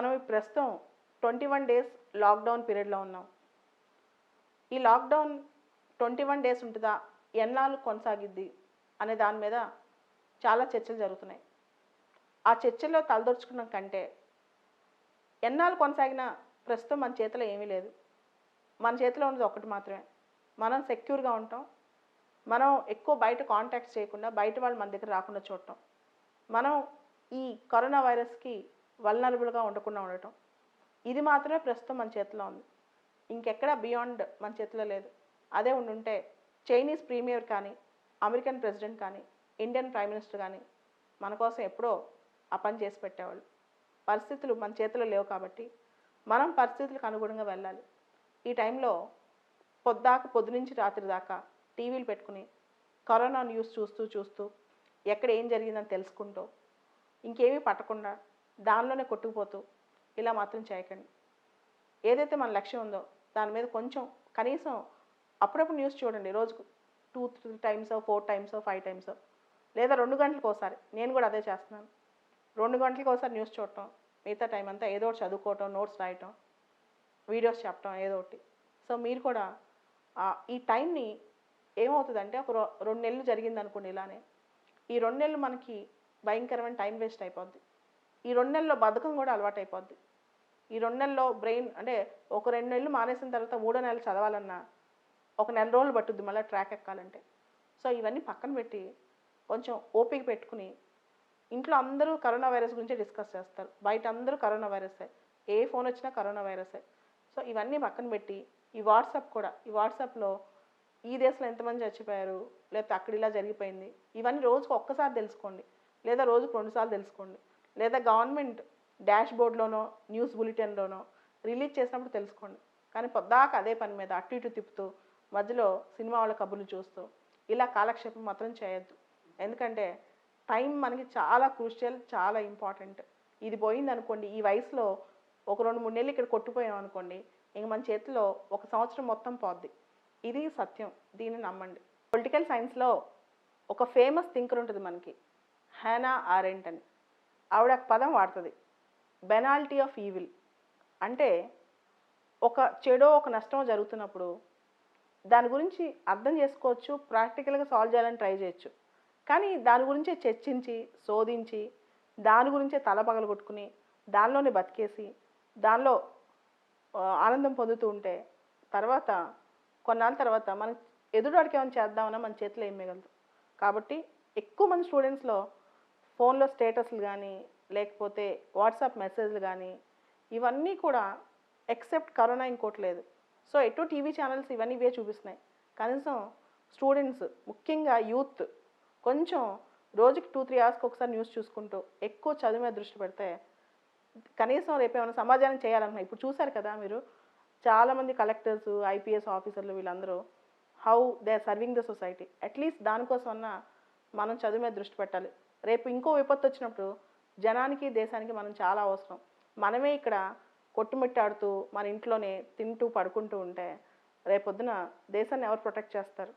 మనం ప్రస్తుతం twenty one days lockdown పీరియడ్లో ఉన్నాం. ఈ లాక్డౌన్ ట్వంటీ వన్ డేస్ ఉంటుందా? ఎన్నాళ్ళు కొనసాగిద్ది? అనే దాని మీద చాలా చర్చలు జరుగుతున్నాయి. ఆ చర్చల్లో తలదొరుచుకున్న కంటే ఎన్నాళ్ళు కొనసాగినా ప్రస్తుతం మన చేతిలో ఏమీ లేదు. మన చేతిలో ఉన్నది ఒకటి మాత్రమే. మనం సెక్యూర్గా ఉంటాం. మనం ఎక్కువ బయట కాంటాక్ట్ చేయకుండా బయట వాళ్ళు మన దగ్గర రాకుండా చూడటం. మనం ఈ కరోనా వైరస్కి వల్నరబుల్గా ఉండకుండా ఉండటం. ఇది మాత్రమే ప్రస్తుతం మన చేతిలో ఉంది. ఇంకెక్కడ బియాండ్ మన చేతిలో లేదు. అదే ఉండుంటే చైనీస్ ప్రీమియర్ కానీ అమెరికన్ ప్రెసిడెంట్ కానీ ఇండియన్ ప్రైమ్ మినిస్టర్ కానీ మన కోసం ఎప్పుడో ఆ పని చేసి పెట్టేవాళ్ళు. పరిస్థితులు మన చేతిలో లేవు కాబట్టి మనం పరిస్థితులకు అనుగుణంగా వెళ్ళాలి. ఈ టైంలో పొద్దాక పొద్దు నుంచి రాత్రి దాకా టీవీలు పెట్టుకుని కరోనా న్యూస్ చూస్తూ చూస్తూ ఎక్కడ ఏం జరిగిందని తెలుసుకుంటూ ఇంకేమీ పట్టకుండా దానిలోనే కొట్టుకుపోతూ ఇలా మాత్రం చేయకండి. ఏదైతే మన లక్ష్యం ఉందో దాని మీద కొంచెం కనీసం అప్పుడప్పుడు న్యూస్ చూడండి. రోజుకు two three times four times five times లేదా రెండు గంటలకు ఒకసారి. నేను కూడా అదే చేస్తున్నాను. రెండు గంటలకు ఒకసారి న్యూస్ చూడటం మిగతా టైం అంతా ఏదో ఒకటి చదువుకోవటం నోట్స్ రాయటం వీడియోస్ చెప్పటం ఏదో ఒకటి. సో మీరు కూడా ఈ టైంని ఏమవుతుందంటే ఒక రెండు నెలలు జరిగింది అనుకోండి ఇలానే. ఈ రెండు నెలలు మనకి భయంకరమైన టైం వేస్ట్ అయిపోద్ది. ఈ రెండు నెలల్లో బద్ధకం కూడా అలవాటు అయిపోద్ది ఈ రెండు నెలల్లో బ్రెయిన్ అంటే ఒక రెండు నెలలు మానేసిన తర్వాత మూడో నెలలు చదవాలన్నా ఒక నెల రోజులు పట్టుద్ది మళ్ళీ ట్రాక్ ఎక్కాలంటే. సో ఇవన్నీ పక్కన పెట్టి కొంచెం ఓపిక పెట్టుకుని ఇంట్లో అందరూ కరోనా వైరస్ గురించి డిస్కస్ చేస్తారు. బయట అందరూ కరోనా వైరసే. ఏ ఫోన్ వచ్చినా కరోనా వైరసే. సో ఇవన్నీ పక్కన పెట్టి ఈ వాట్సాప్ కూడా ఈ వాట్సాప్లో ఈ దేశంలో ఎంతమంది చచ్చిపోయారు లేకపోతే అక్కడ ఇలా జరిగిపోయింది ఇవన్నీ రోజుకు ఒక్కసారి తెలుసుకోండి. లేదా రోజుకు రెండుసార్లు తెలుసుకోండి. లేదా గవర్నమెంట్ డాష్ బోర్డ్లోనో న్యూస్ బులెటిన్లోనో రిలీజ్ చేసినప్పుడు తెలుసుకోండి. కానీ పొద్దాక అదే పని మీద అటు ఇటు తిప్పుతూ మధ్యలో సినిమా వాళ్ళ కబుర్లు చూస్తూ ఇలా కాలక్షేపం మాత్రం చేయొద్దు. ఎందుకంటే టైం మనకి చాలా క్రూషియల్ చాలా ఇంపార్టెంట్. ఇది పోయింది అనుకోండి ఈ వయసులో ఒక రెండు మూడు నెలలు ఇక్కడ కొట్టుపోయాం అనుకోండి ఇంక మన చేతిలో ఒక సంవత్సరం మొత్తం పోద్ది. ఇది సత్యం. దీన్ని నమ్మండి. పొలిటికల్ సైన్స్లో ఒక ఫేమస్ థింకర్ ఉంటుంది మనకి హ్యానా ఆరెంట్ అని. ఆవిడ పదం వాడుతుంది. బెనాల్టీ ఆఫ్ ఈవిల్ అంటే ఒక చెడో ఒక నష్టమో జరుగుతున్నప్పుడు దాని గురించి అర్థం చేసుకోవచ్చు ప్రాక్టికల్గా సాల్వ్ చేయాలని ట్రై చేయొచ్చు. కానీ దాని గురించే చర్చించి శోధించి దాని గురించే తల పగలగొట్టుకుని దానిలోనే బతికేసి దానిలో ఆనందం పొందుతూ ఉంటే తర్వాత కొన్నాళ్ళ తర్వాత మనం ఎదురువాడికి ఏమైనా చేద్దామన్నా మన చేతిలో ఏం మిగలదు. కాబట్టి ఎక్కువ మంది స్టూడెంట్స్లో ఫోన్లో స్టేటస్లు కానీ లేకపోతే వాట్సాప్ మెసేజ్లు కానీ ఇవన్నీ కూడా ఎక్సెప్ట్ కరోనా ఇంకోటి లేదు. సో ఎటు టీవీ ఛానల్స్ ఇవన్నీ ఇవే చూపిస్తున్నాయి. కనీసం స్టూడెంట్స్ ముఖ్యంగా యూత్ కొంచెం రోజుకి టూ త్రీ అవర్స్కి ఒకసారి న్యూస్ చూసుకుంటూ ఎక్కువ చదువు మీద దృష్టి పెడితే కనీసం రేపు ఏమైనా సమాజానికి చేయాలన్నా ఇప్పుడు చూశారు కదా మీరు చాలామంది కలెక్టర్స్ ఐపీఎస్ ఆఫీసర్లు వీళ్ళందరూ how they are serving the society. At least దానికోసమన్నా మనం చదువు మీద దృష్టి పెట్టాలి. రేపు ఇంకో విపత్తు వచ్చినప్పుడు జనానికి దేశానికి మనం చాలా అవసరం. మనమే ఇక్కడ కొట్టుమిట్టాడుతూ మన ఇంట్లోనే తింటూ పడుకుంటూ ఉంటే రేపొద్దున దేశాన్ని ఎవరు ప్రొటెక్ట్ చేస్తారు?